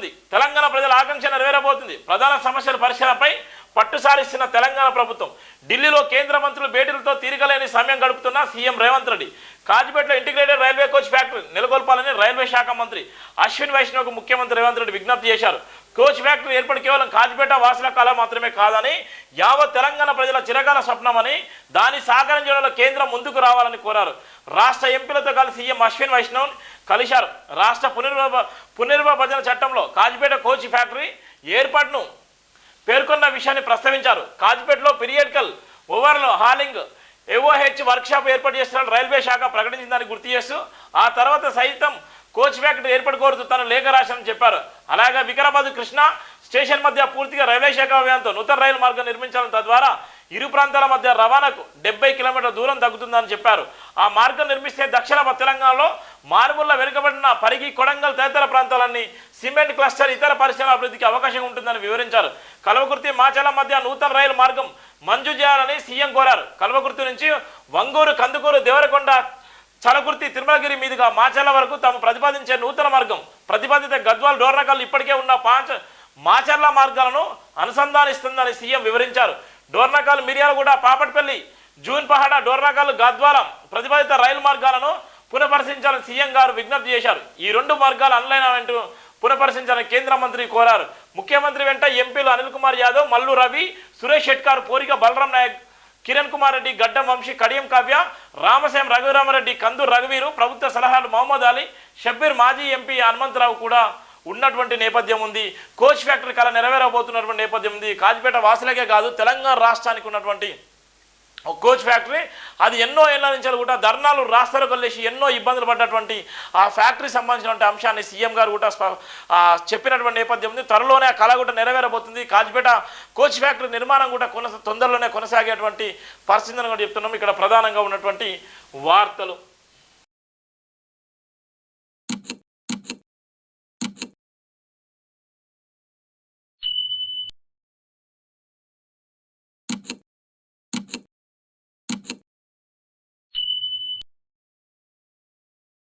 నెరవేరబోతుంది తెలంగాణ ప్రజల ఆకాంక్ష నెరవేరబోతుంది. ప్రధాన సమస్యల పరిశీలనపై పట్టు సారిస్తున్న తెలంగాణ ప్రభుత్వం. ఢిల్లీలో కేంద్ర మంత్రులు భేటీలతో తీరికలేని సమయం గడుపుతున్న సీఎం రేవంత్ రెడ్డి. కాజిపేటలో ఇంటిగ్రేటెడ్ రైల్వే కోచ్ ఫ్యాక్టరీ నెలకొల్పాలని రైల్వే శాఖ మంత్రి అశ్విన్ వైష్ణవ్కు ముఖ్యమంత్రి రేవంత్ రెడ్డి విజ్ఞప్తి చేశారు. కోచ్ ఫ్యాక్టరీ ఏర్పడి కేవలం కాజిపేట వాసుల కళ మాత్రమే కాదని యావత్ తెలంగాణ ప్రజల చిరకాల స్వప్నమని దాన్ని సాకారం చేయడంలో కేంద్రం ముందుకు రావాలని కోరారు. రాష్ట్ర ఎంపీలతో కలిసి సీఎం అశ్విన్ వైష్ణవ్ కలిశారు. రాష్ట్ర పునర్వ పునర్విభజన చట్టంలో కాజిపేట కోచ్ ఫ్యాక్టరీ ఏర్పాటును పేర్కొన్న విషయాన్ని ప్రస్తావించారు. కాజిపేటలో పీరియడ్కల్ ఓవర్లో హాలింగ్ ఏఓహెచ్ వర్క్షాప్ ఏర్పాటు చేస్తున్న రైల్వే శాఖ ప్రకటించిందని గుర్తు చేస్తూ ఆ తర్వాత సైతం కోచ్ ఫ్యాక్టరీ ఏర్పాటు కోరుతూ తను లేఖ రాశానని చెప్పారు. అలాగే వికారాబాద్ కృష్ణ స్టేషన్ మధ్య పూర్తిగా రైల్వే శాఖ వ్యయంతో నూతన రైలు మార్గం నిర్మించడం తద్వారా ఇరు ప్రాంతాల మధ్య రవాణాకు డెబ్బై కిలోమీటర్ల దూరం తగ్గుతుందని చెప్పారు. ఆ మార్గం నిర్మిస్తే దక్షిణ తెలంగాణలో మారుమూల వెనుకబడిన పరిగి కొడంగల్ తదితర ప్రాంతాలన్నీ సిమెంట్ క్లస్టర్ ఇతర పరిశ్రమల అభివృద్ధికి అవకాశం ఉంటుందని వివరించారు. కల్వకుర్తి మాచల మధ్య నూతన రైలు మార్గం మంజూరు చేయాలని సీఎం కోరారు. కల్వకుర్తి నుంచి వంగూరు కందుకూరు దేవరకొండ చలకుర్తి తిరుమలగిరి మీదుగా మాచల వరకు తాము ప్రతిపాదించే నూతన మార్గం. ప్రతిపాదిత గద్వాల్ డోర్నకల్ ఇప్పటికే ఉన్న పాంచ మాచర్ల మార్గాలను అనుసంధానిస్తుందని సీఎం వివరించారు. డోర్నకల్ మిర్యాలగూడ పాపట్పల్లి జూన్ పహాడ డోర్నకల్ గద్వాలం ప్రతిపాదిత రైలు మార్గాలను పునఃపరిశీలించాలని సీఎం గారు విజ్ఞప్తి చేశారు. ఈ రెండు మార్గాలు అన్లైన్ అంటూ పునఃపరిశీలించాలని కేంద్ర మంత్రి కోరారు. ముఖ్యమంత్రి వెంట ఎంపీలు అనిల్ కుమార్ యాదవ్ మల్లు రవి సురేష్ షెట్కార్ పోరిక బలరాం నాయక్ కిరణ్ కుమార్ రెడ్డి గడ్డం వంశీ కడియం కావ్య రామసేం రఘురామరెడ్డి కందు రఘువీరు ప్రభుత్వ సలహాలు మహమ్మద్ అలీ షబ్బీర్ మాజీ ఎంపీ హనుమంతరావు కూడా ఉన్నటువంటి నేపథ్యం ఉంది. కోచ్ ఫ్యాక్టరీ కళ నెరవేరబోతున్నటువంటి నేపథ్యం ఉంది. కాజిపేట వాసులకే కాదు తెలంగాణ రాష్ట్రానికి ఉన్నటువంటి ఒక కోచ్ ఫ్యాక్టరీ అది ఎన్నో ఏళ్ళ నుంచి కూడా ధర్నాలు రాస్తారు కలిసి ఎన్నో ఇబ్బందులు పడ్డటువంటి ఆ ఫ్యాక్టరీ సంబంధించినటువంటి అంశాన్ని సీఎం గారు కూడా చెప్పినటువంటి నేపథ్యం ఉంది. త్వరలోనే ఆ కళ కూడా నెరవేరబోతుంది. కాజిపేట కోచ్ ఫ్యాక్టరీ నిర్మాణం కూడా కొనస తొందరలోనే కొనసాగేటువంటి పరిస్థితిని కూడా చెప్తున్నాం. ఇక్కడ ప్రధానంగా ఉన్నటువంటి వార్తలు.